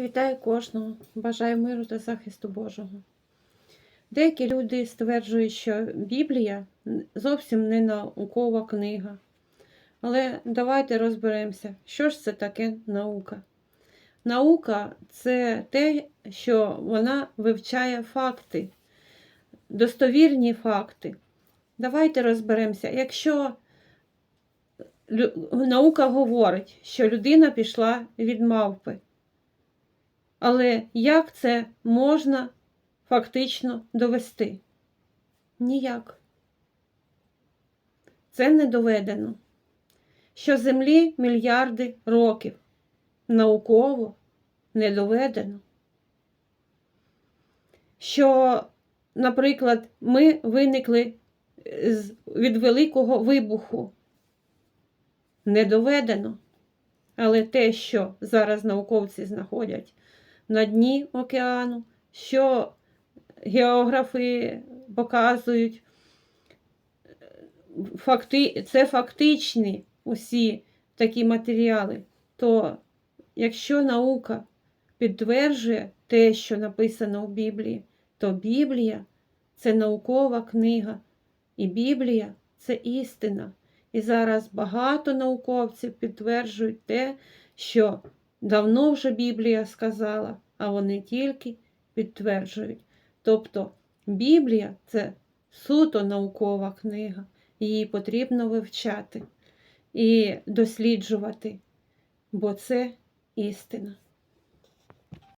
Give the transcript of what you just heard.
Вітаю кожного, бажаю миру та захисту Божого. Деякі люди стверджують, що Біблія зовсім не наукова книга. Але давайте розберемося, що ж це таке наука. Наука це те, що вона вивчає факти, достовірні факти. Давайте розберемося, якщо наука говорить, що людина пішла від мавпи. Але як це можна фактично довести? Ніяк. Це не доведено. Що Землі мільярди років науково не доведено. Що, наприклад, ми виникли від великого вибуху. Не доведено. Але те, що зараз науковці знаходять на дні океану, що географи показують, факти, це фактичні усі такі матеріали, то якщо наука підтверджує те, що написано в Біблії, то Біблія це наукова книга, і Біблія це істина. І зараз багато науковців підтверджують те, що давно вже Біблія сказала, а вони тільки підтверджують. Тобто Біблія це суто наукова книга, її потрібно вивчати і досліджувати, бо це істина.